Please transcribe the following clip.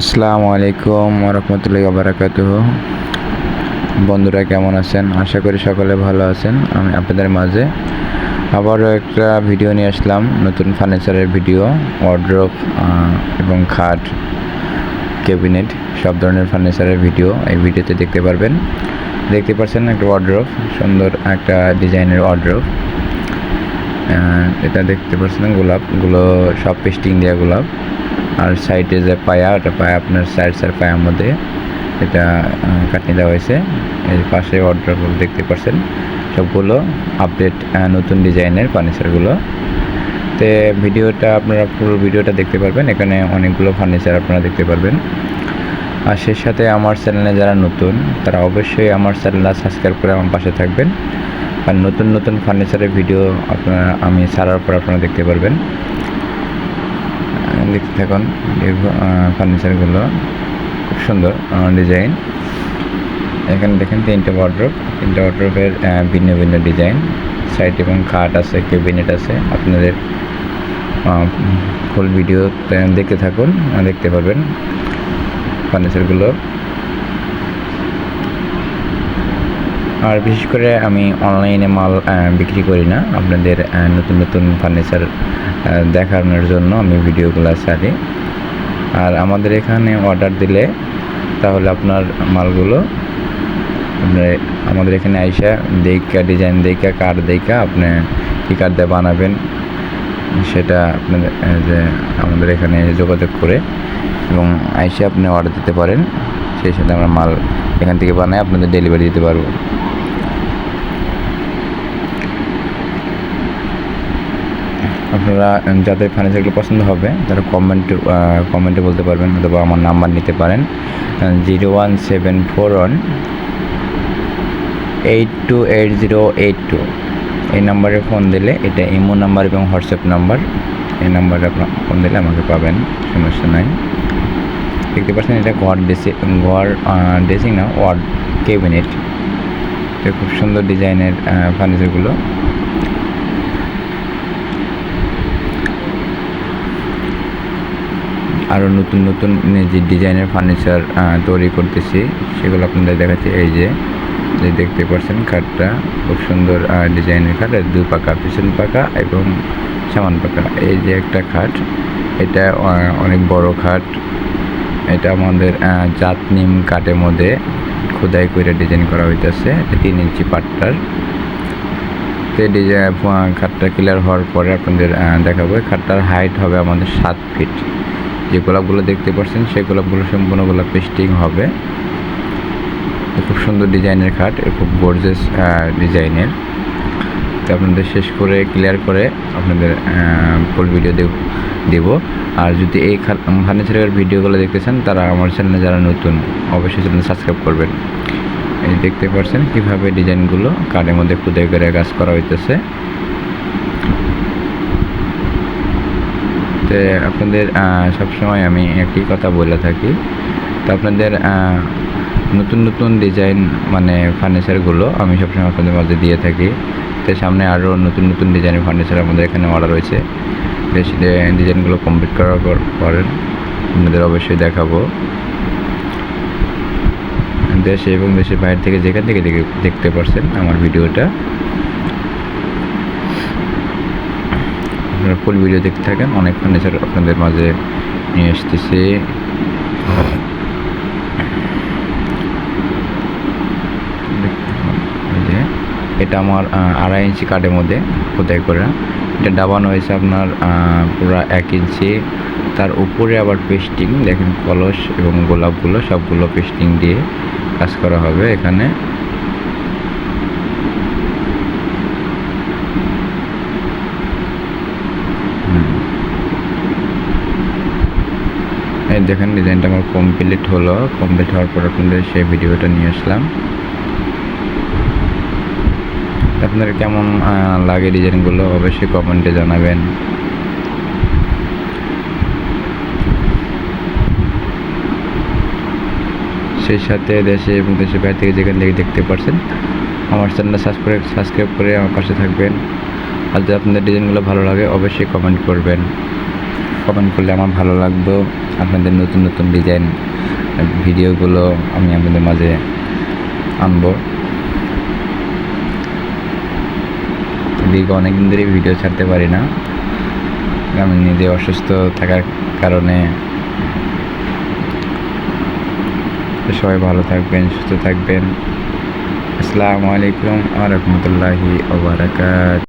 আসসালামু আলাইকুম রহমতুল্লাহ বারাকাত বন্ধুরা কেমন আছেন? আশা করি সকলে ভালো আছেন। আমি আপনাদের মাঝে আবারও একটা ভিডিও নিয়ে আসলাম, নতুন ফার্নিচারের ভিডিও ওয়ার্ড্রোপ এবং খাট ক্যাবিনেট সব ধরনের ফার্নিচারের ভিডিও এই ভিডিওতে দেখতে পারবেন। দেখতে পাচ্ছেন একটা ওয়ার্ড্রোপ সুন্দর একটা ডিজাইনের ওয়ার্ড্রোপ এটা দেখতে পাচ্ছেন গোলাপগুলো সব পেস্টিং দেওয়া গোলাপ। আর সাইডে যে পায়া, ওটা পায়া আপনার সাইড সাইড পায়ার মধ্যে এটা কাটিয়ে দেওয়া হয়েছে। এর পাশে অর্ডারগুলো দেখতে পাচ্ছেন। সবগুলো আপডেট নতুন ডিজাইনের ফার্নিচারগুলো। তো ভিডিওটা আপনারা পুরো ভিডিওটা দেখতে পারবেন। এখানে অনেকগুলো ফার্নিচার আপনারা দেখতে পারবেন। আর সেই সাথে আমার চ্যানেলে যারা নতুন, তারা অবশ্যই আমার চ্যানেলটা সাবস্ক্রাইব করে আমার পাশে থাকবেন। আর নতুন নতুন ফার্নিচারের ভিডিও আপনারা, আমি ছাড়ার পর আপনারা দেখতে পারবেন। দেখতে থাকুন ফার্নিচারগুলো খুব সুন্দর ডিজাইন। এখানে দেখেন তিনটে ওয়ার্ড্রোপ তিনটে ওয়ার্ড্রোপের ভিন্ন ভিন্ন ডিজাইন। সাইড এবং খাট আছে কেবিনেট আছে। আপনাদের ফুল ভিডিও দেখতে থাকুন, দেখতে পারবেন। ফার্নিচারগুলো আর বিশেষ করে আমি অনলাইনে মাল বিক্রি করি না। আপনাদের নতুন নতুন ফার্নিচার দেখানোর জন্য আমি ভিডিওগুলো ছাড়ি। আর আমাদের এখানে অর্ডার দিলে তাহলে আপনার মালগুলো আপনার আমাদের এখানে আইসা দেখা ডিজাইন দেখা কাঠ দেখা আপনি কী কাঠ দিয়ে বানাবেন সেটা আপনাদের যে আমাদের এখানে যোগাযোগ করে এবং আইসে আপনি অর্ডার দিতে পারেন। সেই সাথে আমরা মাল এখান থেকে বানাই, আপনাদের ডেলিভারি দিতে পারব। আপনারা যাদের ফার্নিচারগুলো পছন্দ হবে, তারা কমেন্ট কমেন্টে বলতে পারবেন, অথবা আমার নাম্বার নিতে পারেন zero one seven four one eight two eight zero eight two এই নাম্বারে ফোন দিলে, এটা ইমো নাম্বার এবং হোয়াটসঅ্যাপ নাম্বার এই নাম্বারে আপনার ফোন দিলে আমাকে পাবেন, সমস্যা নাই। দেখতে পাচ্ছেন, এটা ঘর ড্রেসিং ঘর ড্রেসিং না, ওয়ার্ড ক্যাবিনেট এটা খুব সুন্দর ডিজাইনের ফার্নিচারগুলো আরও নতুন নতুন যে ডিজাইনের ফার্নিচার তৈরি করতেছি, সেগুলো আপনাদের দেখাচ্ছি। এই যে যে দেখতে পাচ্ছেন খাটটা, খুব সুন্দর ডিজাইনের খাট দুই পাকা, পিছন পাকা এবং সামান পাকা। এই যে একটা খাট, এটা অনেক বড় খাট। এটা আমাদের জাত নিম কাঠের মধ্যে খোদাই করে ডিজাইন করা হইতেছে তিন ইঞ্চি পাটটার। তো ডিজাইন খাটটা ক্লিয়ার হওয়ার পরে আপনাদের দেখাবো। খাটটার হাইট হবে আমাদের সাত ফিট যে গোলাপগুলো দেখতে পাচ্ছেন, সেই গোলাপগুলো সম্পূর্ণ গোলাপ পেস্টিং হবে। খুব সুন্দর ডিজাইনের খাট খুব গর্জেস ডিজাইনের। তো আপনাদের শেষ করে ক্লিয়ার করে আপনাদের ফুল ভিডিও দেব, দেবো। আর যদি এই ফার্নিচারের ভিডিওগুলো দেখতে চান, তারা আমার চ্যানেলে যারা নতুন, অবশ্যই চ্যানেল সাবস্ক্রাইব করবেন। এই দেখতে পাচ্ছেন কীভাবে ডিজাইনগুলো কাঠের মধ্যে খুদাই করে কাজ করা হইতেছে। তো আপনাদের সবসময় আমি একই কথা বলে থাকি। তো আপনাদের নতুন নতুন ডিজাইন মানে ফার্নিচারগুলো আমি সবসময় আপনাদের মাঝে দিয়ে থাকি। তো সামনে আরও নতুন নতুন ডিজাইনের ফার্নিচার আমাদের এখানে অর্ডার রয়েছে বেশ ডিজাইনগুলো কমপ্লিট করার পর পরেন আপনাদের অবশ্যই দেখাবো। দেশে এবং দেশের বাইরে থেকে যেখান থেকে দেখতে পারছেন আমার ভিডিওটা। আপনারা ফুল ভিডিও দেখতে থাকেন। অনেক ফার্নিচার আপনাদের মাঝে নিয়ে আসতেছি। এটা আমার আড়াই ইঞ্চি কাঠের মধ্যে, খোদাই করে। এটা ডাবানো হয়েছে আপনার পুরো এক ইঞ্চি তার উপরে আবার পেস্টিং দেখেন কলস এবং গোলাপগুলো সবগুলো পেস্টিং দিয়ে কাজ করা হবে এখানে। এই দেখেন ডিজাইনটা আমার কমপ্লিট হলো। কমপ্লিট হওয়ার পর আপনাদের সেই ভিডিওটা নিয়ে আসলাম। আপনার কেমন লাগে ডিজাইনগুলো অবশ্যই কমেন্টে জানাবেন। সেই সাথে দেশে এবং দেশের বাইরে থেকে যেখান থেকে দেখতে পারছেন, আমার চ্যানেলটা সাবস্ক্রাইব সাবস্ক্রাইব করে আমার পাশে থাকবেন। আর যদি আপনাদের ডিজাইনগুলো ভালো লাগে, অবশ্যই কমেন্ট করবেন। কমেন্ট করলে আমার ভালো লাগতো আপনাদের নতুন নতুন ডিজাইন ভিডিওগুলো আমি আপনাদের মাঝে আনব। দীর্ঘ অনেকদিন ধরে ভিডিও ছাড়তে পারি না। আমি নিজে অসুস্থ থাকার কারণে সবাই ভালো থাকবেন, সুস্থ থাকবেন। আসসালামু আলাইকুম আ রহমতুল্লাহি ওবরাকাত